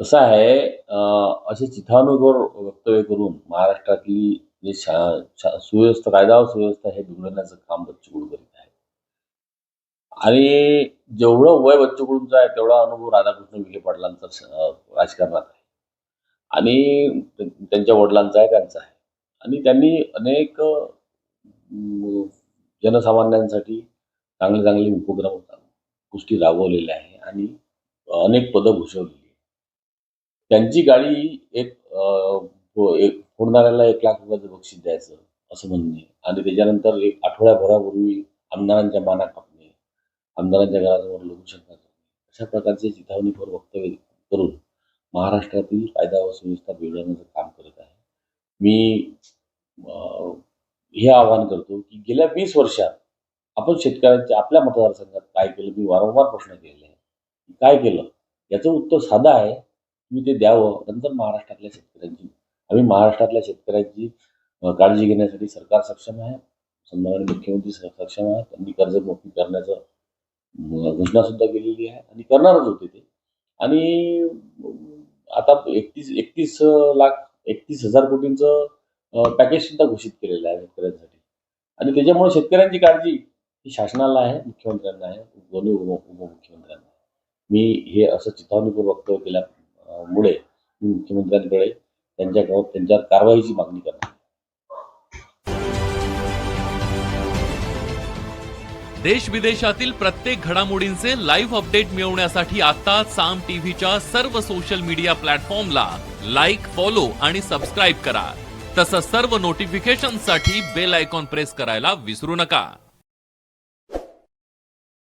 कसं आहे असे चिथानुभव वक्तव्य करून महाराष्ट्रातली जी शा शा सुव्यवस्था कायदा व सुव्यवस्था हे बिघडवण्याचं काम बच्चू कडू करीत आहे आणि जेवढं वय बच्चू कडूंचं आहे तेवढा अनुभव राधाकृष्ण विखे पाटलांचा राजकारणात आहे. आणि त्यांच्या वडिलांचा आहे त्यांचा आहे. आणि त्यांनी अनेक जनसामान्यांसाठी चांगले चांगले उपक्रम गोष्टी राबवलेल्या आहे आणि अनेक पदं भूषवलेली त्यांची गाडी हो, एक फोडणाऱ्याला एक लाख रुपयाचं बक्षीस द्यायचं असं म्हणणे आणि त्याच्यानंतर एक आठवड्याभरापूर्वी आमदारांच्या माना कापणे आमदारांच्या घरासमोर लघुशंका करणे अशा प्रकारचे चिथावणीपर वक्तव्य करून महाराष्ट्रातील कायदा व सुव्यवस्था बिघडवण्याचं काम करत आहे. मी हे आवाहन करतो की गेल्या वीस वर्षात आपण शेतकऱ्यांच्या आपल्या मतदारसंघात काय केलं? मी वारंवार प्रश्न केलेले आहे. काय केलं? याचं उत्तर साधं आहे. तुम्ही ते द्यावं नंतर महाराष्ट्रातल्या शेतकऱ्यांची आम्ही महाराष्ट्रातल्या शेतकऱ्यांची काळजी घेण्यासाठी सरकार सक्षम आहे सन्माननीय मुख्यमंत्री सक्षम आहे त्यांनी कर्जमाफी करण्याचं अं, घोषणा सुद्धा केलेली आहे आणि करणारच होते ते. आणि आता एकतीस एकतीस लाख एकतीस हजार कोटींचं पॅकेज सुद्धा घोषित केलेलं आहे शेतकऱ्यांसाठी. आणि त्याच्यामुळे शेतकऱ्यांची काळजी ही शासनाला आहे मुख्यमंत्र्यांना आहे दोन्ही उप उपमुख्यमंत्र्यांना मी हे असं चिथावणीपूर्वक वक्तव्य मुळे मी मुख्यमंत्र्यांकडे त्यांच्याकडे त्यांच्यावर कारवाईची मागणी करणार देश विदेशातील प्रत्येक घडामोडींचे लाईव्ह अपडेट मिळवण्यासाठी आता साम टीव्हीच्या सर्व सोशल मीडिया प्लॅटफॉर्मला लाईक फॉलो आणि सबस्क्राईब करा. तसंच सर्व नोटिफिकेशनसाठी बेल आयकॉन प्रेस करायला विसरू नका.